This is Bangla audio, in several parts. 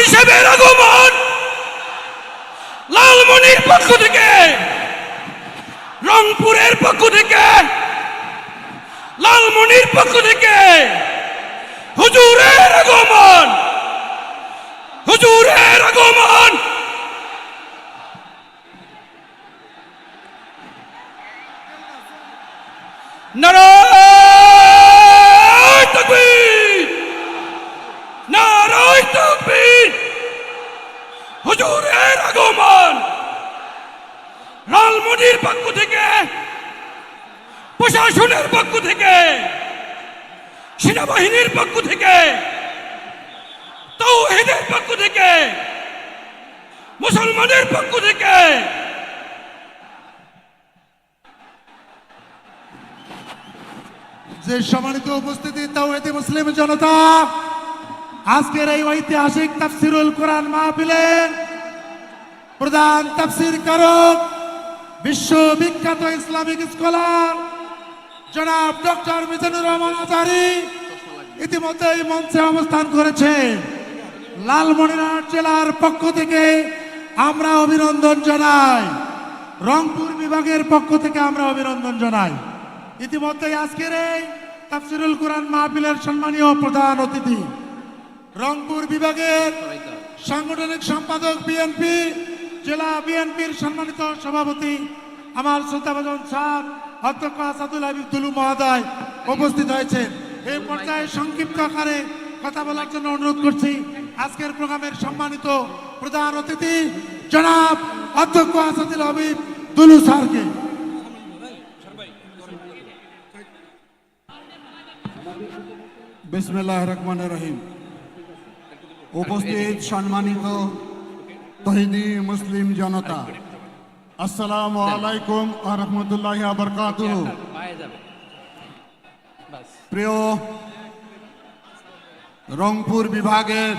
কারি সাহেবের আগমন লালমনির পক্ষ থেকে, রংপুরের পক্ষ থেকে, লালমনির পক্ষ থেকে হুজুরের আগমন হুজুরের আগমন নারায় তাকবীর নারায় তাকবীর হুজুরের আগমন লালমনির পক্ষ থেকে প্রশাসনের পক্ষ থেকে, সেনাবাহিনীর পক্ষ থেকে, তৌহিদের পক্ষ থেকে, মুসলমানের পক্ষ থেকে। যে সম্মানিত উপস্থিতি তাওহিদি মুসলিম জনতা, আজকের এই ঐতিহাসিক তাফসিরুল কোরআন মাহফিলের প্রধান তাফসির কারক বিশ্ববিখ্যাত ইসলামিক স্কলার জনাব ডক্টর মিজানুর রহমান আজারি ইতিমধ্যে এই মঞ্চে অবস্থান করেছেন লালমনিরহাট জেলার পক্ষ থেকে আমরা অভিনন্দন জানাই। রংপুর বিভাগের পক্ষ থেকে আমরা অভিনন্দন জানাই। ইতিমধ্যে আজকের এই তাফসিরুল কোরআন মাহফিলের সম্মানীয় প্রধান অতিথি, রংপুর বিভাগের সাংগঠনিক সম্পাদক বিএনপি, জেলা বিএনপির সম্মানিত সভাপতি, আমার শ্রদ্ধাভাজন স্যার অধ্যক্ষ আসাদুল হাবিব তুলু মহোদয় উপস্থিত হয়েছেন। এই পর্যায়ে সংক্ষিপ্ত আকারে কথা বলার জন্য অনুরোধ করছি। আজকের প্রোগ্রামের সম্মানিত প্রধান অতিথি জনাব অধ্যক্ষ আসাদুল হাবিব তুলু স্যারকে। বিসমিল্লাহ রহমান রহিম। উপস্থিত সম্মানিত তহিদি মুসলিম জনতা। আসসালামু আলাইকুম রহমতুল্লাহ বরকাত পায়ে যাবে প্রিয় রংপুর বিভাগের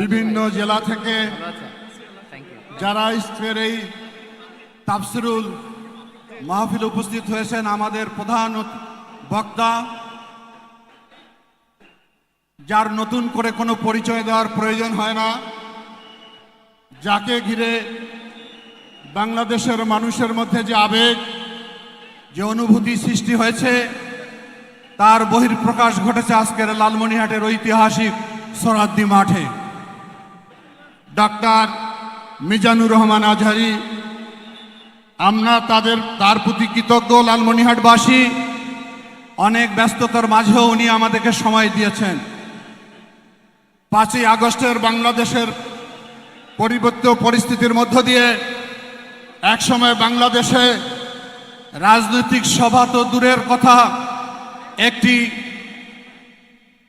বিভিন্ন জেলা থেকে যারা আজকের এই তাফসিরুল মাহফিল উপস্থিত হয়েছেন আমাদের প্রধান বক্তা, যার নতুন করে কোনো পরিচয় দেওয়ার প্রয়োজন হয় না, যাকে ঘিরে বাংলাদেশের মানুষের মধ্যে যে আবেগ, যে অনুভূতি সৃষ্টি হয়েছে, তার বহির্প্রকাশ ঘটেছে আজকের লালমনিহাটের ঐতিহাসিক সরাদ্দি মাঠে। ডাক্তার মিজানুর রহমান আজহারি, আমরা তাদের, তার প্রতি কৃতজ্ঞ লালমনিহাটবাসী অনেক ব্যস্ততার মাঝেও উনি আমাদেরকে সময় দিয়েছেন। পাঁচই আগস্টের বাংলাদেশের পরিবর্তিত পরিস্থিতির মধ্য দিয়ে একসময় বাংলাদেশে রাজনৈতিক সভা তো দূরের কথা। একটি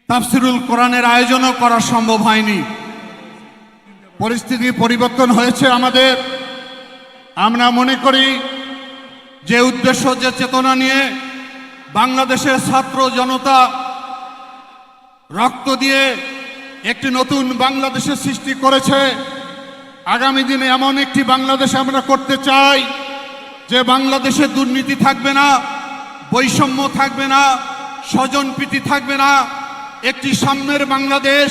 তাফসিরুল কোরআনের আয়োজনও করা সম্ভব হয়নি। পরিস্থিতি পরিবর্তন হয়েছে আমাদের। আমরা মনে করি যে উদ্দেশ্য, যে চেতনা নিয়ে বাংলাদেশের ছাত্র জনতা রক্ত দিয়ে একটি নতুন বাংলাদেশের সৃষ্টি করেছে। আগামী দিনে এমন একটি বাংলাদেশ আমরা করতে চাই, যে বাংলাদেশে দুর্নীতি থাকবে না, বৈষম্য থাকবে না, স্বজনপ্রীতি থাকবে না, একটি সাম্যের বাংলাদেশ,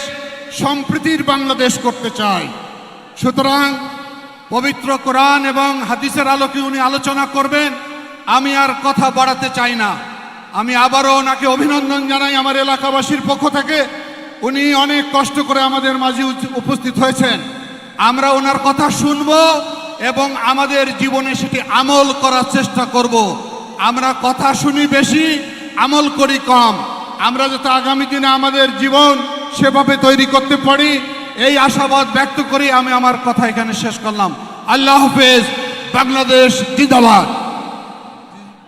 সম্প্রীতির বাংলাদেশ করতে চাই। সুতরাং পবিত্র কোরআন এবং হাদিসের আলোকে উনি আলোচনা করবেন, আমি আর কথা বাড়াতে চাই না। আমি আবারও ওনাকে অভিনন্দন জানাই আমার এলাকাবাসীর পক্ষ থেকে। উনি অনেক কষ্ট করে আমাদের মাঝে উপস্থিত হয়েছেন। আমরা ওনার কথা শুনব এবং আমাদের জীবনে সেটি আমল করার চেষ্টা করব। আমরা কথা শুনি বেশি, আমল করি কম। আমরা যাতে আগামী দিনে আমাদের জীবন সেভাবে তৈরি করতে পারি, এই আশাবাদ ব্যক্ত করি আমি আমার কথা এখানে শেষ করলাম। আল্লাহ হাফেজ, বাংলাদেশ জিন্দাবাদ।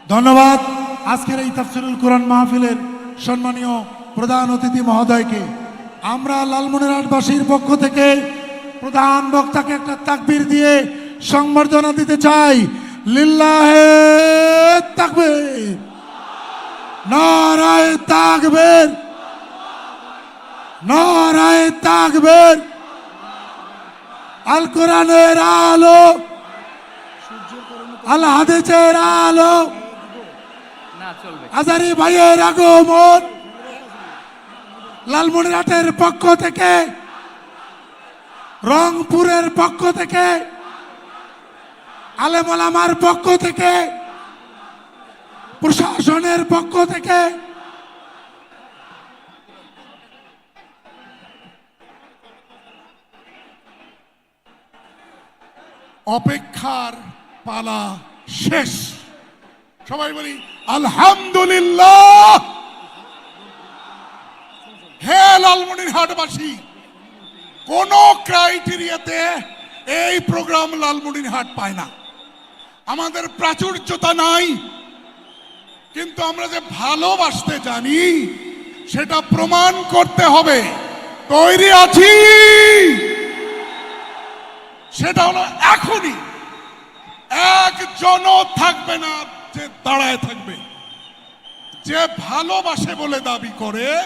ধন্যবাদ। আজকের এই তাফসিরুল কোরআন মাহফিলের সম্মানীয় প্রধান অতিথি মহোদয়কে। আমরা লালমনিরহাটবাসীর পক্ষ থেকে প্রধান বক্তাকে একটা তাকবীর দিয়ে সংবর্ধনা দিতে চাই। লিল্লাহে তাকবীর। নারায়ে তাকবীর। নারায়ে তাকবীর। আল। কোরআনের আলো। আল হাদিসের আলো আজারি ভাইয়ের আগমন। লালমনিরহাটের পক্ষ থেকে রংপুরের পক্ষ থেকে, আলেমলামার পক্ষ থেকে, প্রশাসনের পক্ষ থেকে, অপেক্ষার পালা শেষ। সবাই বলি, আলহামদুলিল্লাহ। হে লালমনিরহাটবাসী কোন ক্রাইটেরিয়াতে এই প্রোগ্রাম লালমনিরহাট পায় না। আমাদের প্রাচুর্যতা নাই। কিন্তু আমরা যে ভালোবাসতে জানি, সেটা প্রমাণ করতে হবে। তৈরি আছি। সেটা হলো এখনই। একজনও থাকবে না যে দাঁড়ায় থাকবে। যে ভালোবাসে বলে দাবি করে,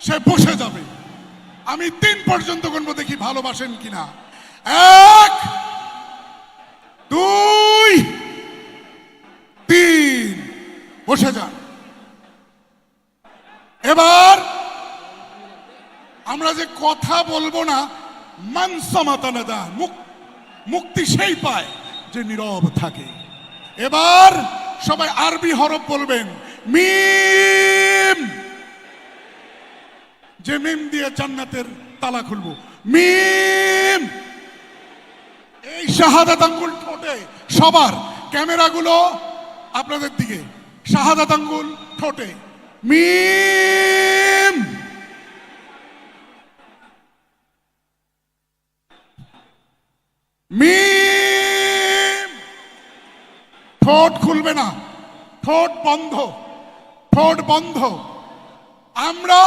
সে বসে যাবে। আমি তিন পর্যন্ত গুনবো দেখি ভালোবাসেন কিনা। এক, দুই, তিন। বসে যান। এবার আমরা যে কথা বলব না, মানসমাতানাদা মুক্তি সেই পায় যে নীরব থাকে। এবার সবাই আরবি হরফ বলবেন মিম যে মিম দিয়ে জান্নাতের তালা খুলবো। মিম! এই শাহাদাত আঙ্গুল ঠোঁটে সবার। ক্যামেরাগুলো আপনাদের দিকে। শাহাদাত আঙ্গুল ঠোঁটে। মিম! মিম! ঠোঁট খুলবে না। ঠোঁট বন্ধ। ঠোঁট বন্ধ। আমরা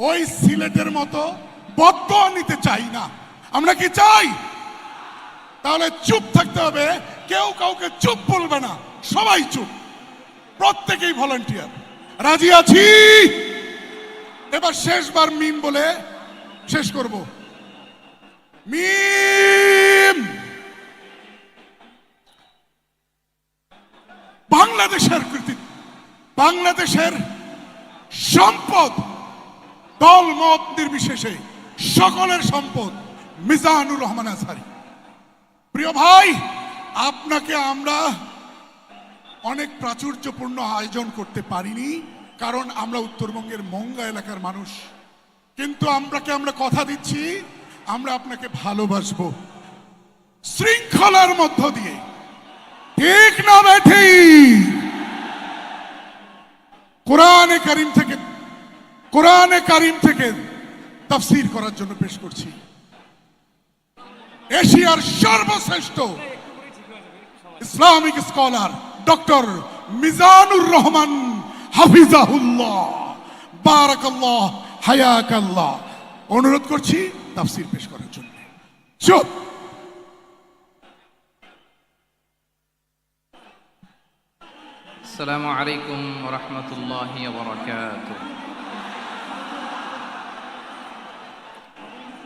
ওই সিলেটের মতো বদ্ধ নিতে চাই না। আমরা কি চাই? তাহলে চুপ থাকতে হবে। কেউ কাউকে চুপ বলবে না। সবাই চুপ। প্রত্যেকেই ভলান্টিয়ার রাজি আছি? এবার শেষবার মিম বলে শেষ করব। মিম! বাংলাদেশের কৃতি বাংলাদেশের সম্পদ দল মত নির্বিশেষে সকলের সম্পদ মিজানুর রহমান আজহারি। প্রিয় ভাই, আপনাকে আমরা অনেক প্রাচুর্যপূর্ণ আয়োজন করতে পারিনি, কারণ আমরা উত্তরবঙ্গের মঙ্গা এলাকার মানুষ। কিন্তু আমরাকে আমরা কথা দিচ্ছি, আমরা আপনাকে ভালোবাসবো। শৃঙ্খলার মধ্য দিয়ে। ঠিক না, বেঠি? কোরআনে কারিম থেকে কোরআনে কারিম থেকে তাফসীর করার জন্য পেশ করছি এশিয়ার সর্বশ্রেষ্ঠ Islamic scholar doctor Mizanur Rahman হাফিজাহুল্লাহ বারাকাল্লাহ হায়াকাল্লাহ অনুরোধ করছি তাফসীর পেশ করার জন্য চুপ السلام عليكم ورحمة الله وبركاته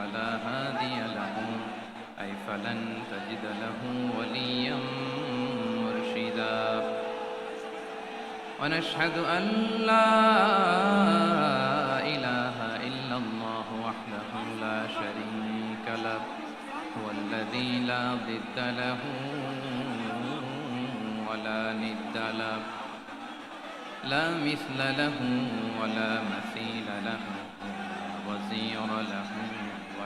فلا هادي له. أي فلن تجد له وليا مرشدا. ونشهد أن لا إله إلا الله وحده لا شريك له. هو الذي لا ضد له ولا ند له. لا مثل له ولا مثيل له. وزير له.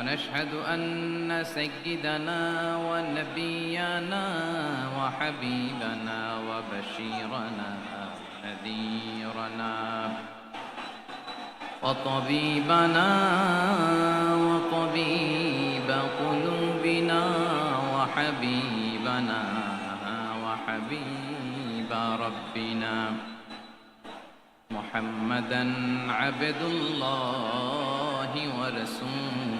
ونشهد أن سيدنا ونبينا وحبيبنا وبشيرنا نذيرنا وطبيبنا وطبيب قلوبنا وحبيبنا وحبيب ربنا محمدا عبد الله ورسوله